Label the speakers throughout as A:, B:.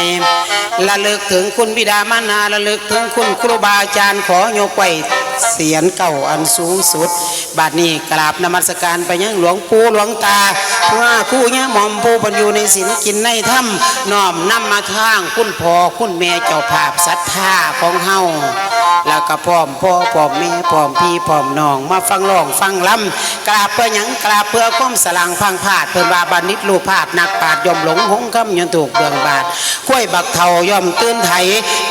A: ญ่ระลึกถึงคุณบิดามารดาละลึกถึงคุณครูบาอาจารย์ขอยกไว้เสียนเก่าอันสูงสุดบัดนี้กราบนมัสการไปยังหลวงปู่หลวงตาว่าคู่เนี้ยหมอมผู้บรรยูในศีลกินในถ้ำน้อมนำมาทางคุณพ่อคุณแม่เจ้าภาพศรัทธาของเฮา แล้วก็พร้อมพ่อพร้อมแม่พร้อมพี่พร้อมน้อง มาฟังร้องฟังลำกราบเพื่อหยังกราบเพื่อความสลังพังพาดเพื่อนว่าบานิดลูกพาดนักปาดย่อมหลงหงคำยันถูกเบืองบาดกล้วยบักเทาย่อมตื่นไถ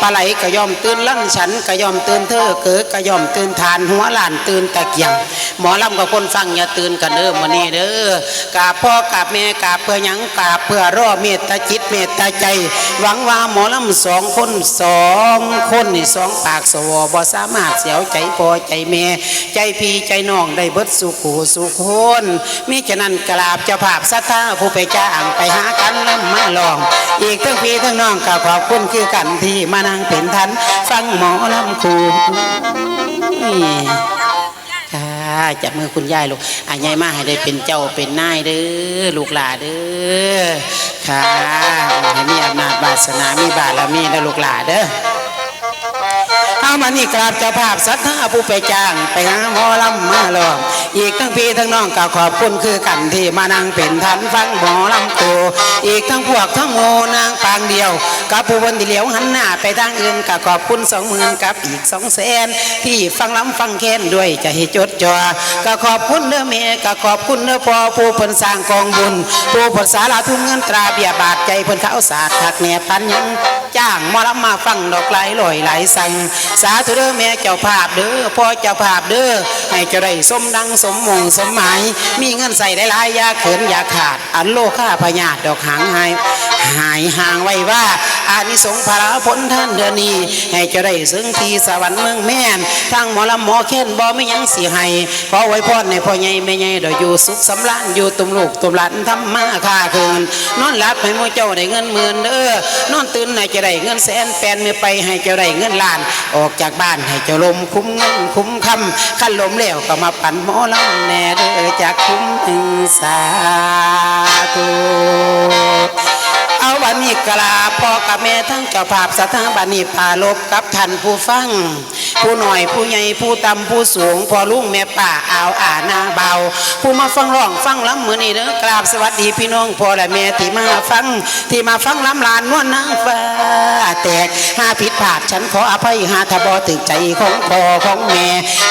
A: ปลาไหลก็ย่อมตื่นลั่นฉันก็ย่อมตื่นเธอเกิดก็ย่อมตื่นทานหัวหลานตื่นตะเกียง หมอลำกับคนฟังอย่าตื่นกันเด้อมื้อนี้เด้อกราบพ่อกราบแม่กราบเพื่อหยังกราบเพื่อรอเมตตาจิตเมตตาใจ หวังว่าหมอลำสองคนสองคนนี่สองปากสวบ่สามารถเสียวใจพอใจแม่ ใจพี่ใจน้องได้เบิดสุขูสุขคนมิฉะนั้นกราบเจ้าภาพสัทธาผู้ไปจ้างไปหากันลำมาลอง อีกทั้งพี่ทั้งน้องก็ขอบคุณคือกันที่มานั่งเป็นทัน ฟังหมอลำคูค่ะจับมือคุณยายลูกอายายมาให้ได้เป็นเจ้าเป็นนายเด้อลูกหลานเด้อค่ะให้มีอำนาจวาสนามีบารมีนะลูกหลานเด้อ เอามานี่กราบเจ้าภาพศรัทธาผู้ไปจ้าง ไปหาหมอลำมาลองอีกทั้งพี่ทั้งน้องก็ขอบคุณคือกันที่มานั่งเป็นทันฟังหมอลำตัว อีกทั้งพวกทั้งโมนางปางเดียวกับผู้วันที่เหลียวหันหน้าไปทางอื่นก็ขอบคุณสองหมื่นกับอีกสองแสนที่ฟังล้ำฟังแค้นด้วยใจะให้จดจ่อก็ขอบคุณเด้อเมก็ขอบคุณเด้อพ่อผู้เพิ่นสร้างกองบุญ ผู้ผลสาราทุ่งเงินตราเบียบาทใจเพิ่นเขาศาสตร์ถักแหนปันยังจ้างมอลำมาฟังดอกไหลลอยไหลสั่งสาธุเด้อแม่เจ้าภาพเด้อพ่อเจ้าภาพเด้อให้เจ้าได้สมดังสมมงสมหมาย มีเงินใส่ได้หลายยาเขินยาขาด อันโลค่าพญาดอกหางหายหายห่างไว้ว่า อานิสงส์พระผลท่านเดือนนี้ ให้เจ้าได้ซึ่งที่สวรรค์เมืองแม่นทั้งหมอลำหมอแค้นบ่ไม่ยังสิให้ขอไว้พรในพ่อใหญ่แม่ใหญ่ดอกอยู่สุขสำราญอยู่ตุ่มลูกตุ่มหลานทำมาค่าคืนนอนหลับให้หมเจ้าได้เงินหมื่นเด้อนอนตื่นให้เจะได้เงินแสนแปนมือไปให้เจ้าได้เงินล้าน ออกจากบ้านให้เจ้าลมคุ้มเงินคุ้มคำขั้นลมแล้วก็มาปั่นหมอลำแน่เด้อจากคุ้มถึงสาธุเอาบันนี้กราพ่อกับแม่ทั้งเจ้าภาพสถานบันนี้ปาลบกับท่านผู้ฟัง ผู้หน่อยผู้ใหญ่ผู้ต่ำผู้สูงพ่อลุงแม่ป่าอาวอานาเบา ผู้มาฟังร้องฟังล้ำมือนี้เด้อกราบสวัสดีพี่น้องพ่อและแม่ที่มาฟังที่มาฟังล้ำลานนวลนางฟ้าแตกหาผิดพลาดฉันขออภัยหาทบอตึกใจของพ่อของแม่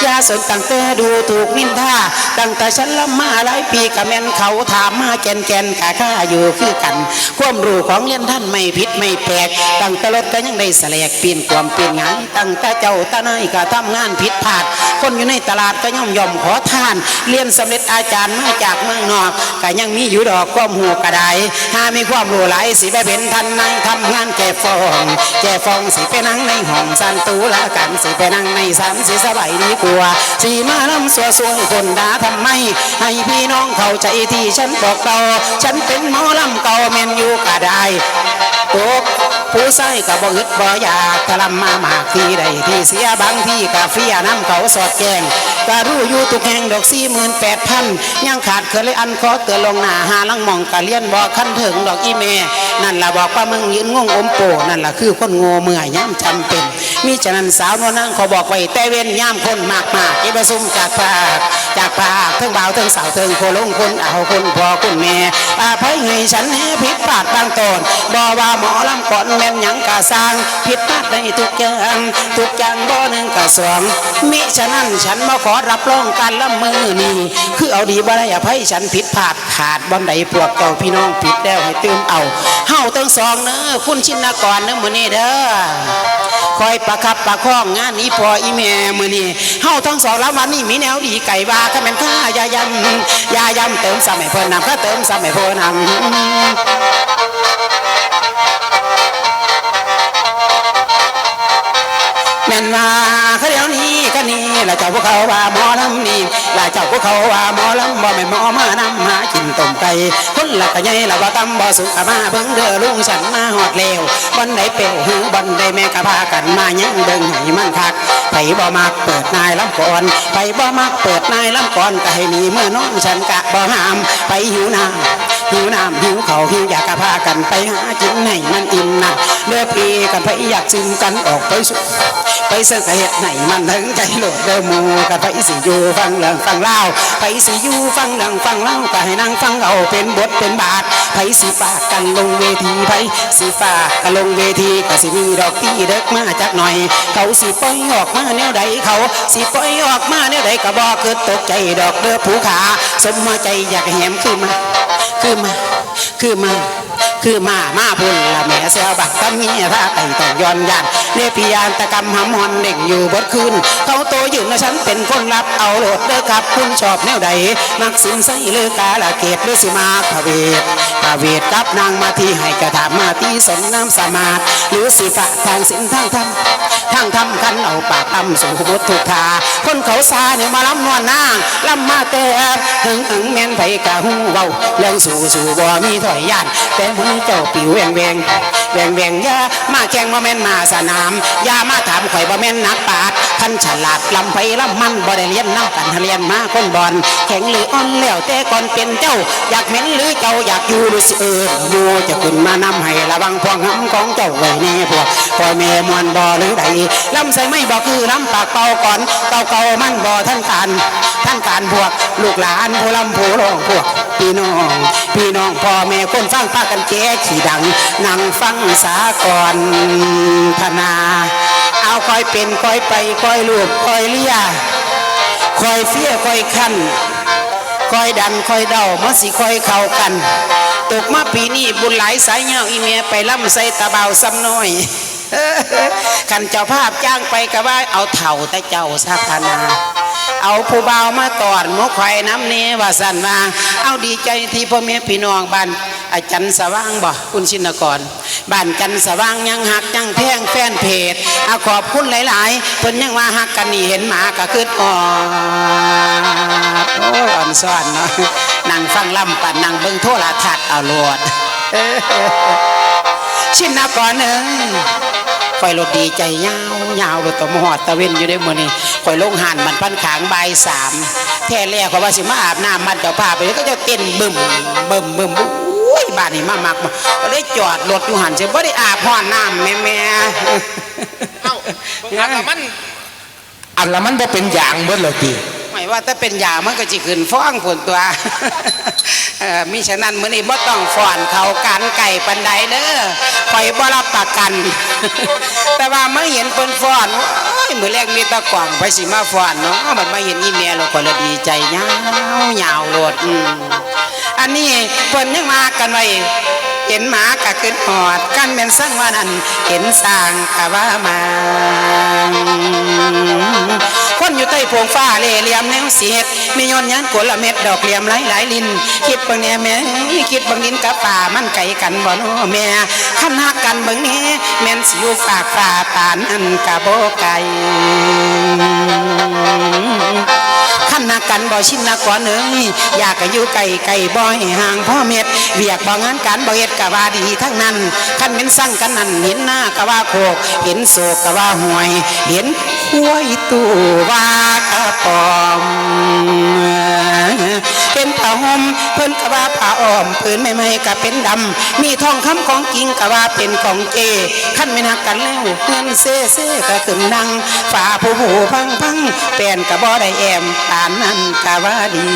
A: ยาสนตั้งแต่ดูถูกนินทาตั้งแต่ฉันล้ำมาหลายปีกับแม่นเขาถามมาแกนแกนกะข้าอยู่คือกัน ความรู้ของเรียนท่านไม่ผิดไม่แปลกตั้งแต่รถก็ยังได้แสลกปีนความเปลี่ยนงานตั้งแต่เจ้าตานายก็ทำงานผิดพลาด คนอยู่ในตลาดก็ย่อมยอมขอทาน เรียนสำเร็จอาจารย์มาจากเมืองนอกก็ยังมีอยู่ดอกความหัวกระไดหามีความรู้หลายสิไปเป็นทันนายทำงานแก่ฟองแก่ฟองสิไปนั่งในห้องสันตูละกันสิไปนั่งในสันสิสบายดีกว่าสิมาลำสัวสวยคนด่าทำไม ให้พี่น้องเข้าใจที่ฉันบอกต่อฉันเป็นหมอลำเก่าแมนอยู่ก็ได้ตก ผู้ใส่กับ่อึดบ่อยากทะลำมามากที่ใดที่เสียบางที่กาเฟียน้ำเขาสอดแกงกะรู้อยู่ทุกแห่งดอกสี่หมื่นแปดพันยังขาดเคยเลยอันขอเตือนลงหน้าหาลังมองกะเลียนบ่คันถึงดอกอีเมนั่นล่ะบอกว่ามึงยืนงงอมโปนั่นล่ะคือคนโง่เมื่อยย่ำจำเป็น มีฉะนั้นสาวนวลนางขอบอกไว้แต่เว้นย่ำคนมากมากๆอีประซุมจากภาคจากภาคทั้งบ่าวทั้งสาวเทั้งโคลงคนเอาคนพ่อคนแม่อาภัยให้ฉันแห่ผิดพลาดบางตอนบ่ว่าหมอลำก่อนแม่นยังกะสร้างผิดพลาดในทุกอย่างทุกอย่างบ่หนึ่งกะสองมิฉะนั้นฉันมาขอรับรองการละมือนี้คือเอาดีบ่ได้อภัยฉันผิดพลาดขาดบ่ใดพวกเก่าพี่น้องผิดแล้วให้ตื่นเอาเฮาทั้งสองเนอะคุณชินกรเนอะมื้อนี้เด้อ คอยประคับประคองงานนี้พออีแม่มือนี้เฮาทั้งสองแล้ววันนี้มีแนวดีไก่ว่าก็เป็นข้ายายำยายำเติมสมัยเพิ่นนำก็เติมสมัยเพิ่นนำแม่นว่า ละเจ้าพวกเขาว่าหมอลำนี่ละเจ้าพวกเขาว่าหมอลำบ่แม่นหมอมานำหากินต้มไก่คนละก็ใหญ่ละว่าตำบ่สุขมาเบิ่งเด้อลุงฉันมาฮอดแล้วบันไดเปลวหือบันไดแม่กะพากันมายังเบิ่งให้มันคักไผบ่มักเปิดนายลำก่อนไผบ่มักเปิดนายลำก่อนก็ให้หนีเมื่อนอนฉันกะบ่ห้ามไปหิวน้ำ หิวน้ำหิวเขาวหิวอยากกะพากันไปหากินให้มันอิ่มนะเลือพี่กันไปอยากจึงกันออกไปสุไปเสกเหตุไหนมันถึงใจโหลดเด้อหมูกันไปสิอยู่ฟังเรื่องฟังเล่าไปสิอยู่ฟังเรื่องฟังเล่าก็ให้นั่งฟังเอาเป็นบทเป็นบาทไปสิฝากกันลงเวทีไปสิฝากกันลงเวทีก็สิมีดอกที่เด็กมาจากหน่อย เขาสิปล่อยออกมาแนวใดเขาสิปล่อยออกมาแนวใดก็บอกคือตกใจดอกเด้อผู้ขาสมมาใจอยากแหมคือมา คือมา คือมามามาพุ่นละแม่เสียวบักตั้งเมียถ้าไต่ต้องย้อนยานเนปิยานตะกำหำหอนเด่งอยู่บดคืน เขาโตยืนนะฉันเป็นคนรับเอาโหลดเด้อครับคุณชอบแนวใดมักสินใส่เลือกาละเกตหรือสิมาพระเวทพระเวทกับนางมาที่ให้กระถามมาที่สนน้ำสมาดหรือสิฝะทางสินทางธรรมทางธรรมคันเอาปากตำสู่บทถูกทาคนเขาซาเนี่ยมาล้ำนวลนางล้ำมาแต่ถึงถึงแม่นไผกะหูเว้าเรื่องสู่สู่บ่มีถอยยานแต่มือเจ้าปิวแหวงแหวงแหวงแหวงยามาแข่งบ่แม่นมาสนามยามาถามข่อยบ่แม่นนักปราดท่านฉลาดลำไผลำมันบ่ได้เรียนน้ำกันทะเรียนมาคนบอลแข็งหรืออ่อนแล้วแต่ก่อนเป็นเจ้า อยากเหม็นหรือเจ้าอยากอยู่หรือสเอออยู่จะขึ้นมานำให้ระวังพวงหำของเจ้าไว้แน่พวกพ่อแม่มวนบ่หรือใดลำใส่ไม่บ่คือลำปากเป่าก่อนเก่าเก่ามันบ่ท่านการท่านการพวก ลูกหลานผู้ลำผู้ร้องพวก พี่น้อง พี่น้องพ่อแม่คนฟังพากันแจ้ขี่ดังนั่งฟังสาก่อนธนา เอาคอยเป็นคอยไปคอยลูกคอยเลี้ยคอยเฟี้ยคอยขันคอยดันคอยเดามาสิคอยเข้ากัน ตกมาปีนี้บุญหลายสายเงาอีเมียไปล่ำใส่ตาเบาซ้ำน้อย ขันเจ้าภาพจ้างไปก็ว่าเอาเถ่าแต่เจ้าสาพนา เอาผู้บ่ามาตอดมกไข่น้ำเนว่าสันว่าเอาดีใจที่พ่อแม่พี่น้องบ้านอาจารย์สว่างบ่คุณชินกรบ้านจันทร์สว่างยังหักยังแพงแฟนเพจเอาขอบคุณหลายๆเพิ่นยังว่าหักกันนี่เห็นหมาก็คืออ่อนโอ้ยอ่อนซ่อนเนาะนั่งฟังล่ำปัดนั่งเบิ่งโทรทัศน์เอาโลดชินกรหนึ่ง คอยรถดีใจยาวยาวรถตะมหอดตะเวนอยู่ได้มื้อนี้คอยลงหันมันพันขางใบายสามแท้แรกเขาว่าสิมาอาบน้ำมันเจ้าพาไปก็จะเต้นบึมบึมบึมอุ้ยบ้านนี้มามักมาก็เลยจอดรถอยู่หันเสียบ่ได้อาบห้อนน้ำแม่แม่
B: เอ้าอันละมัน
C: อันละมันบ่เป็นอย่างเบิดเลยที
A: ไม่ว่าถ้าเป็นยามันก็จิขึ้นฟ้องผลตัวเออมิฉะนั้นมื้อนี้บ่ต้องฟ้อนเขาการไก่ปันใดเด้อคอยบ่รับประกัน แต่ว่าเมื่อเห็นเพิ่นฟ้อนโอ้ยมื้อแรกมีตะกล่องไปสิมาฟ้อนเนาะมันมาเห็นอีเมียแล้วก็เลยดีใจยาวยาวโลดอันนี้เพิ่นยังมากันไว้เห็นหมากะขึ้นหอดกันแม่นสั่งว่านั้นเห็นสร้างกะว่ามา คนอยู่ใต้โพงฟ้าเล่เหลี่ยมแนวเสียดมียนต์ยันกละเม็ดดอกเหลี่ยมหลายหลายลิน คิดบางแน่แม่คิดบางลินกับป่ามันไก่กันบ่นอแม่ขันหักกันบางนี้แม่นสิอยู่ฝากฝ่าปานอันกะโบไก่ขันนักกันบ่ชินนักกว่าเนยอยากก็อยู่ไก่ไก่บ่ให้ห่างพ่อเม็ดเวียกบ่งานการบ่เฮ็ดก็ว่าดีทั้งนั้นขันเป็นสั่งกันนั่นเห็นหน้าก็ว่าโคกเห็นโศกก็ว่าห่วยเห็นห้วยตู้ว่ากระปอมเป็นผ้าห่มเพิ่นก็ว่าผ้าอ้อมผืนใหม่ก็เป็นดำ มีทองคำของจริงก็ว่าเป็นของเจขั้นไม่นักกันแล้วเงินเซ่เซ่ก็ขึ้นดังฝ่าผู้หูพังพังแปนก็บ่ได้แอมตานนั้นก็ว่าดี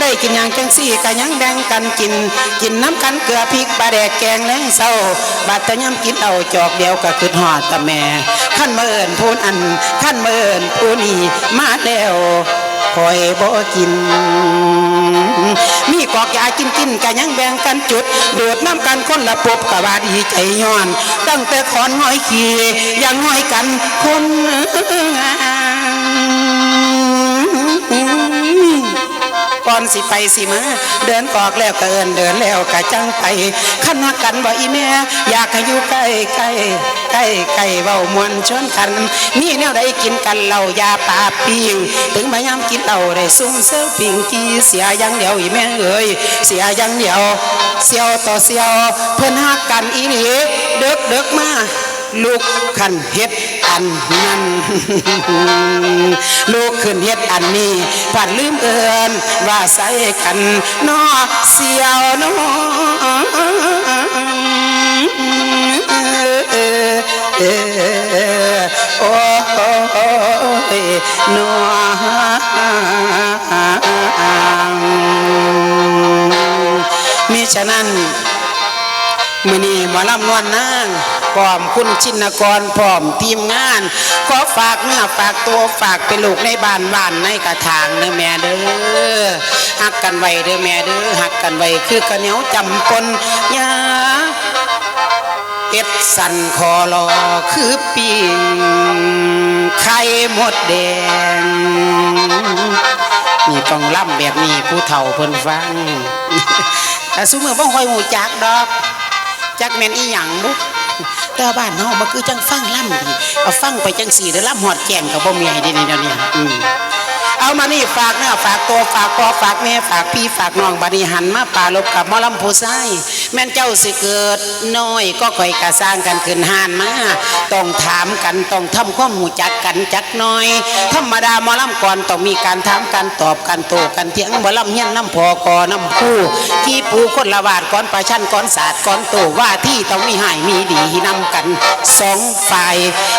A: ได้กินอย่างจังสี่ก็ยังแบ่งกันกิน กินน้ำกันเกลือพริกปลาแดกแกงแล้งเศร้าบาดตะย่ำกินเอาจอกเดียวก็คือหอดตะแม่ขั้นเมื่อนพูนอันขั้นเมื่อนพูนีมาแล้วคอยบ่กิน มีกอกยากินกินกันยังแบ่งกันจุดโดดน้ำกันคนละปบกะว่าดีใจย้อน ตั้งแต่ขอนห้อยขี่ยังห้อยกันคนงาม ก่อนสิไปสิมาเดินกอกแล้วก็เอินเดินแล้วก็จังไปขันหักกันบ่อีแม่อยากให้อยู่ใกล้ใกล้ใกล้ใกล้เว้ามวนชวนกันมีแนวใดกินกันเหล้ายาปาปิงถึงพยายามกินเหล้าได้ซุ่มเซลปิงกีเสียยังเดียวอีแม่เอ้ยเสียยังเดียวเสียวต่อเสียวเพิ่อนหักกันอีหลีเด็กเด็กมา ลูกขันเฮ็ดอันนั้นลูกขึ้นเฮ็ดอันนี้ผัดลืมเอินว่าใส่กันนอเสียวนอโอ้ยนอมิฉะนั้นมือนี้มอลำนวนนาง พร้อมคุณชินกรพร้อมทีมงาน ขอฝากเนื้อฝากตัวฝากเป็นลูกในบ้านบ้านในกระถางเด้อแม่เด้อหักกันไว้เด้อแม่เด้อหักกันไว้คือกระเหนียวจำปนยาเอ็ดสันคอรอคือปิงไข่หมดแดงนี่ต้องล่ำแบบนี้ผู้เฒ่าเพิ่นฟังแต่ซุมือบ่ค่อยหูจักดอก จักแม่นอีหยังบุ แต่บ้านเฮาบ่คือจังฟังล่ำดีเอาฟังไปจังสี่เด้อล่ำหอดแก่งก็บ่มีให้ดีนี่เดี๋ยวนี้อืม เอามานี่ฝากเนื้อฝากตัวฝากพ่อฝากแม่ฝากพี่ฝากน้องบัดนี้หันมาป่าลบกับมอลำผู้ชายแม่นเจ้าสิเกิดน้อยก็ค่อยกระสร้างกันขึ้นหานมาต้องถามกันต้องทำความหูจักกันจักหน้อย ธรรมดามอลำก่อนต้องมีการถามกันตอบกันโตกันเถียงมอลำเฮียนน้ำพอกอน้ำผู้ที่ปูคนละวาดก่อนประชันก่อนศาสตร์ก่อนโตว่าที่ต้องมีใหายมีดีนำกันสองฝ่าย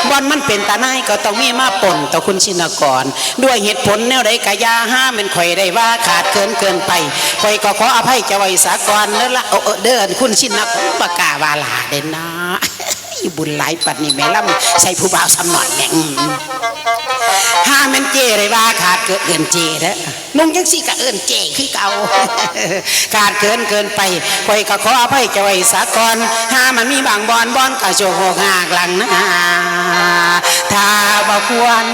A: บอนมันเป็นตาหนายก็ต้องมีมาป่นต่อคุณชินกร ด้วยเหตุผลแนวใดกะยาห้ามเป็นข่อยได้ว่าขาดเกินเกินไปข่อยก็ขออภัยเจะไว้สากรเด้อละเออเดินคุณชินนักปากกาวาลาเด่นนะบุญหลายปัดนี่แม่ล่ำใส่ผู้บ่าวสำนอยแม่งห้ามันเจเลยว่าขาดเกินเกินเจเด้อนุ่งยังสิกะเอินเจคือเก่าขาดเกินเกินไปคอยก็ขออภัยจะไว้สากอนห้ามันมีบางบอนบอนกะโจกหกหากหลังนะถ้าบ่ควร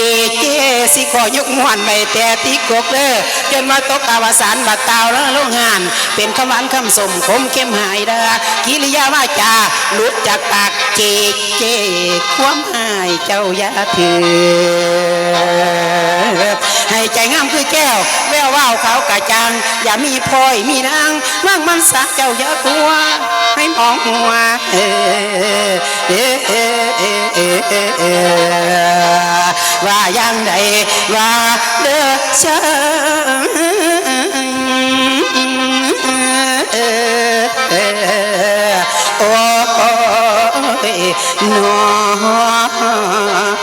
A: เจเจสิขอยกมวนไปแต่ตีกกเด้อจนมาตกอาวสานบัดตาวแล้วโรงงาน เป็นคำหวานคำสมคมเข้มหายเด้อกิริยาว่าจาหลุดจากปากเจเจความหายเจ้าอย่าถือให้ใจงามคือแก้ว แววว่าวขาวกะจางอย่ามีพลอยมีนางว่างมันสักเจ้าอย่ากลัวให้มองหัวเออ เออเออเออเออเออเออว่าอย่างไดว่าเด้อเชิญเออเออโอ้ยน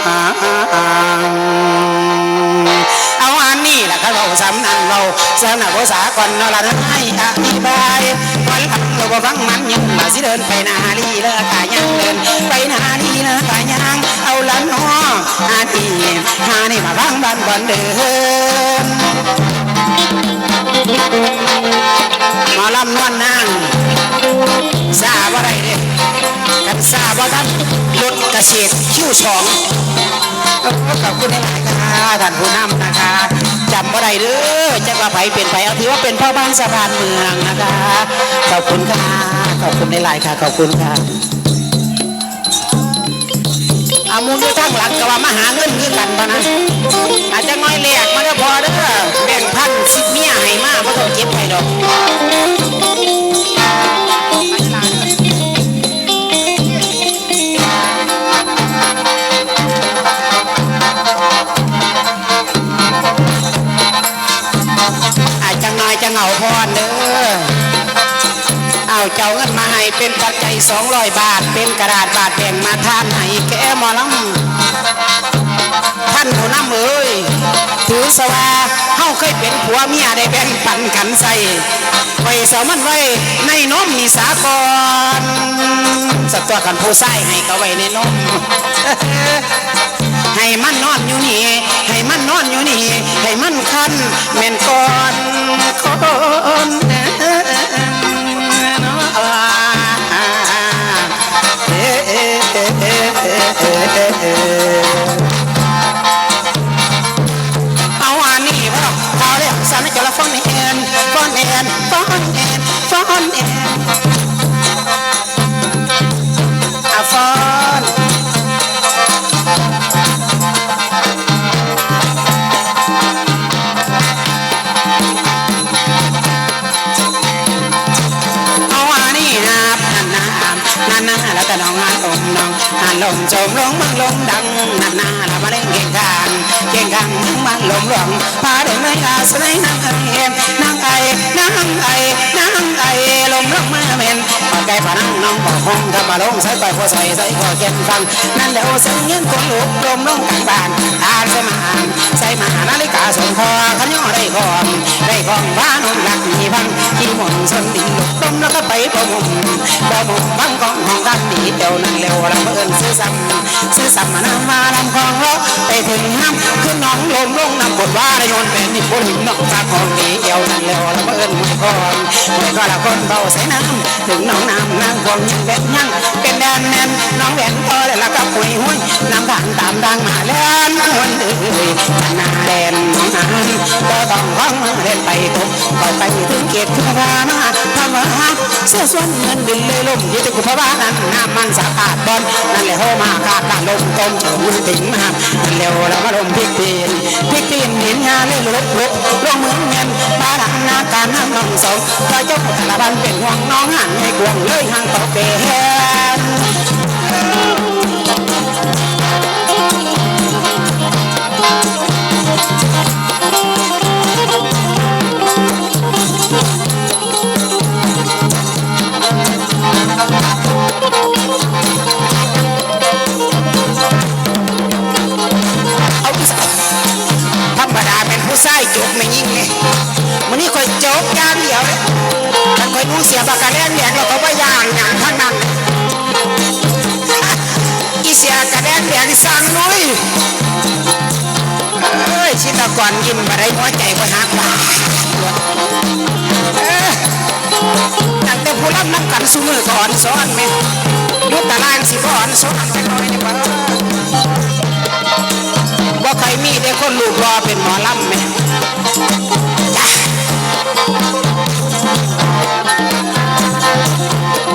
A: อ สำนักภาษาก่อนเราละให้อธิบายวันหลังเราก็ฟังมันยังมาสิเดินไปนาลีเลิกายังเดินไปนาลีเลิกายังเอาละน้องอาทีหานี่มาฟังบ้านบอนเดินมาลำนวลนางซาบ่ได้เด้กันซาบ่ทันรถเกษตรคิวสองขอบคุณหลายๆค่ะท่านผู้นำนะคะ บ่ได้เด้อจะว่าไผเป็นไผเอาถือว่าเป็นพ่อบ้านสะพานเมืองนะคะ ขอบคุณค่ะ ขอบคุณหลายค่ะ ขอบคุณค่ะอามูลด้วยทั้งหลังก็ว่ามาหาเงินคือกันปะนะอาจจะน้อยแหลกมาก็พอเด้อแบ่งพันสิบเมียให้มาเพราะต้องเก็บให้ดอก จะเหงาพรเด้อเอาเจ้าเงินมาให้เป็นปัจจัยสองร้อยบาท เป็นกระดาษบาทแบ่งมาทานให้แกหมอลำท่านผู้นำเอ้ยถือสว่าเฮาเคยเป็นผัวเมียได้แบ่งปันกันใส่ไว้เสามันไว้ในน้มนิสากรสัตว์ตัวกันผู้ใส่ให้ก็ไว้ในน้ม ให้มันนอนอยู่นี่ ให้มันนอนอยู่นี่ ให้มันคันเม่นก่อนคนเอ้เอ ลงหานลมโจมลงมังลมดังนานา ลมหลวงพาเดินไม่อาสนัยนางไอเอ็มนางไอนางไอนางไอลมหลงมาเมนปไก่ฝานังน้องบอกพงทำมาลงใส่ไปพอใส่ใส่พอเก็บฟังนั่นแหละเสียงเงี้ยคนลุกลมลงกลางบ้านอ่านใส่มาอ่านใส่มานาฬิกาส่งคอขันย่อได้คอมได้คองบ้านนุ่มหลักมีพังขี่มุนสนดินลุกลมแล้วก็ไปประมุมประมุมบังกองของกันหนีเดียวนั่นเร็วเราเอิญซื้อซ้ำซื้อซ้ำมาน้ำมาลำคลองเลาไปถึงน้ำขึ้นน้องลมลงนำกดว่าได้ยนเป็นนิพนธ์น้องจากของดีเดียวนั่นเร็วเราเอิญหมวยก่อนหมวยก็ละคนเบาใส่น้ำถึงน้องน้ำนางควงยังเบ็ดยังเป็นแดนแนนน้องแหวนพอแล้วก็หุยหุยน้ำทางตามดังมาเล่นคนเอ้ยนาแดนน้องนานก็ต้องฟังเล่นไปตกก่อนไปถึงเกตคุณรามาทำว่าเสื้อส่วนเงินดินเลยลมยี่ตะกุพบ้านนั้นน้ำมันสะอาดบอลนั่นแหละโฮมาคาดลมต้มเฉยถึงมานั่นเร็วล้วมาลมพิกปีนพิกจีนเห็นงานเลยลุกลุกลงมือเงินบ้านนาการน้ำนองสองก็เจ้าแต่ละบ้านเป็นห่วงน้องหันให้กวงเลยห่างต่อเก สอนสอนไหมยุตตารางสิก่อนสอนกันหน่อยดีกว่าว่าใครมีได้คนลูกรอเป็นหมอลำไหม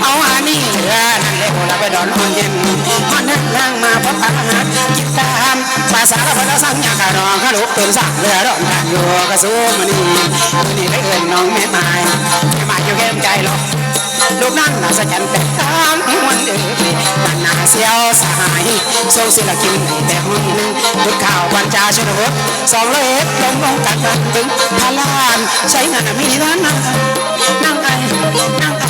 A: เอาอันนี้เออนั่นเลยโหละไปดอนคนเย็นมันนั่งนั่งมาพบปะหาจิตตามภาษาพระสังยากะนองข้าลูกเป็นสักเรือดอนกันอยู่กระซูมันนี่มันนี่ได้เอินน้องแม่ไม้แม่ไม้อยู่แก้มใจหรอก ลูกนั่นน่าสะจันแต่ตามมันเอ่ยมันน่าเสียวสายทรงศิลกินแต่หุ่นพุทธข่าววันจาชนบทสองเลยลงลงกันกันถึงพาลานใช้งานมีนั้นนั่งนั่งไอนั่งไอ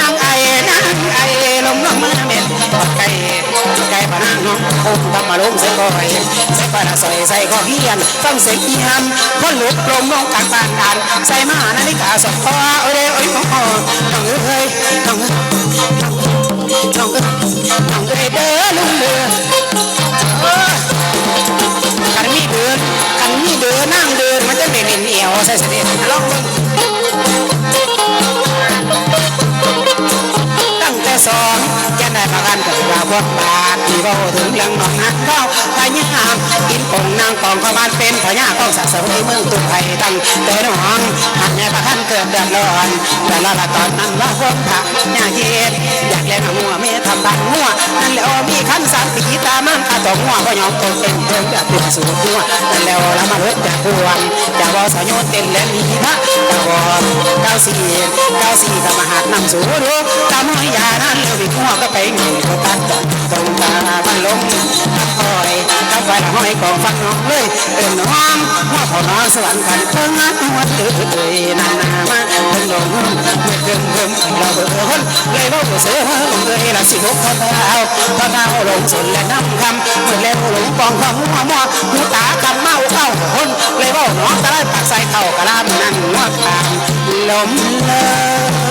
A: นั่งไอนั่งไอลงลงมา เม็ดไก่ไก่ปะนางน้องคงทำมาลงใส่ก้อยใส่ปลาใส่ใส่ก้อเฮียนฟังเสียงอีฮันคนหลุกลงลงกันปานกันใส่มานาฬิกาสองคอเอ้ยเอ้ยโอ้น้องเอ้ยน้องเอ้ยน้องเอ้ยน้องเอ้ยเด้อลุงเด้อกันมีเดินกันมีเดินนั่งเดินมันจะเป็นเอียวใส่เสด็จลองลงตั้ง สองจะได้ประกันกับว่าพวกบาทที่เบาถึงเรื่องนองนักเข้าพยามกินปงนางกองเข้าบ้านเป็นพญาต้องสะสมในเมืองตุ้ไทยตั้งแต่น้องหันแม่ประกันเกิดเดือดร้อนแต่ละละตอนนั้นว่าพวกพระยาเย็นอยากเล่นหัวเมทำบังหัวนั่นแล้วมี ขันสามปีตามันตาตองหัวก็ยอมตกเป็นเพิ่งจะตัวสูงหัวนั่แล้วละมาเลิกจากพวงจะวอสยนเต้นและมีพระจะวอเก้าสี่เก้าสี่กับมหาดนำสู่ดูตามห้อยยานั่นเลี้ยววิหัวก็ไปเงี้ยก็ตัดตรงตามันลงตัดคอยตัดไฟห้อยกองฟังน้องเลยเอ็นน้องหัวพอนอนสวรรค์กันเพิ่งนัดหัวเอ้ยนานามาเพิ่งลงเมื่อเพิ่งเพิ่งเราเบื่อคนเลยว่าเสือเอ้ยละสิบหกคนเท้าพระเท้าลงสนและน้ำคำเมื่อแล้วหลงปองของหัวมัวหูตาคำเมาเข้าคนเลยบ่าน้องตะไลปากใส่เข่ากระลามนั่นหัวตามลมเลย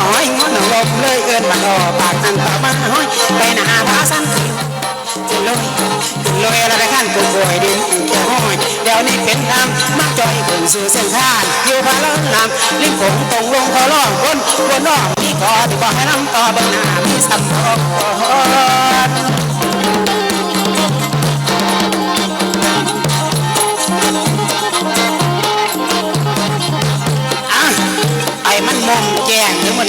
A: ออ้อยงอนลบเลยเอิญบัดอปากนั่นต่อมาห้อยไปหน้าพาสั้นขึ้นขึ้นลอยติลอยแล้วก็ขั้นกูป่วยดินแค่ห้อยเดี๋ยวนี้เป็นทางมักจอยขึ้นสู่เส้นทางอยู่พาลงนำลิ้นผงตรงลงขอล่องคนคนนอกมีพอที่บอกให้น้ำต่อเบิ่งหน้ามีสัมพันธ์ จ้งหรือมัน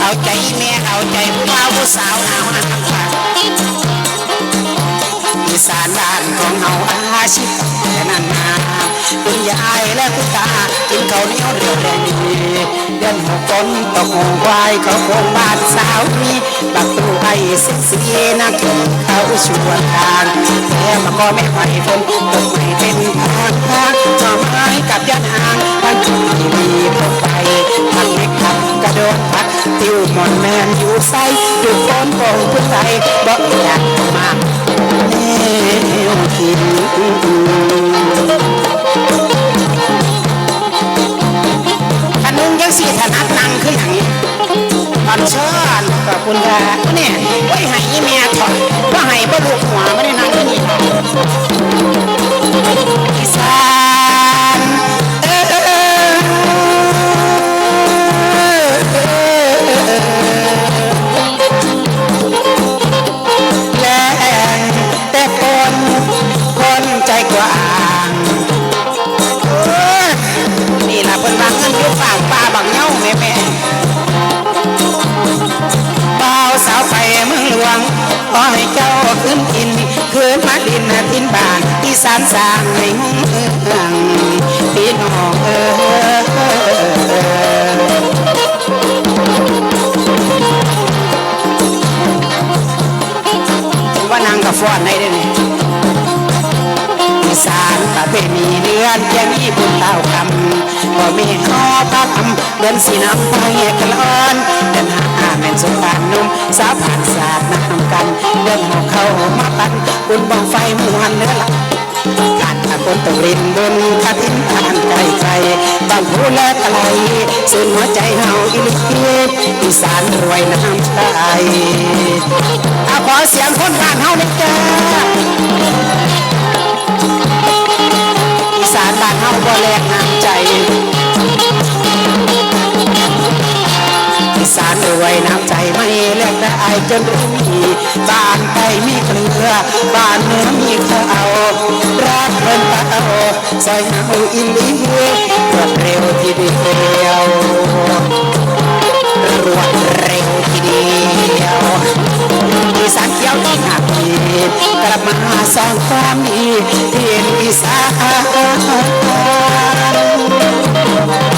A: เอาใจแม่เอาใจผู้บ่าวผู้สาวเอาหันทางอีสานบ้านของเฮาอาชีพแต่นั้นนาคุณยายและคุณตากินข้าวเหนียวเรียวแรงดี เดือนหกฝนตกหงควายเขาคงบ้านสาวมีปักตู้ไอ้เซ็กซี่นักเขาชวนทางแต่มาก็ไม่ไหวฝนตกไม่เป็นทางทางหน่อไม้กับยอดหางบางทีมีพบไปพักไม่ขับกระโดดพักติวหมอนแมนอยู่ใส่ดูฝนโป่งผู้ใจบอกอยากมาแนวกิน สี่ถนัดนั่งขึ้นอย่างนี้ตอนเชิญขอบคุณค่ะเนี่ยไว้ให้แม่ถอดว่าให้บ่ลูกหัวไม่ได้นั่งขึ้นนี่านประเพณีเดือนจะมีบุญเต้าคำก็มีข้อพระคำเดือนสีน้ำไฟกลอนเดือนห้าแม่นสงกรารนุ่มสาวผ่านสาดน้ำกันเดือนหอกเข้ามาปันบุญบังไฟมวนเนื้อละการตะคนตกรินบนคาทินทานไกลไกลบ้านผู้แลกอะไกลส่วนหัวใจเฮาอีลิอีสานรวยน้ำใจเอาขอเสียงคนบ้านเฮาเลยจ้าอีสาน บ้านเฮาบ่แลกน้ำใจอีสานรวยน้ำใจไม่แลกได้จนรู้มีบ้านไปมีเกลือบ้านเนื้อมีข้าวรักเพิ่นเต้าซอยเฮาอินลีรวดเร็วทีเดียวรวดเร็วาวที่หักดีกลับมาสร้างความดีเพียงอีสาน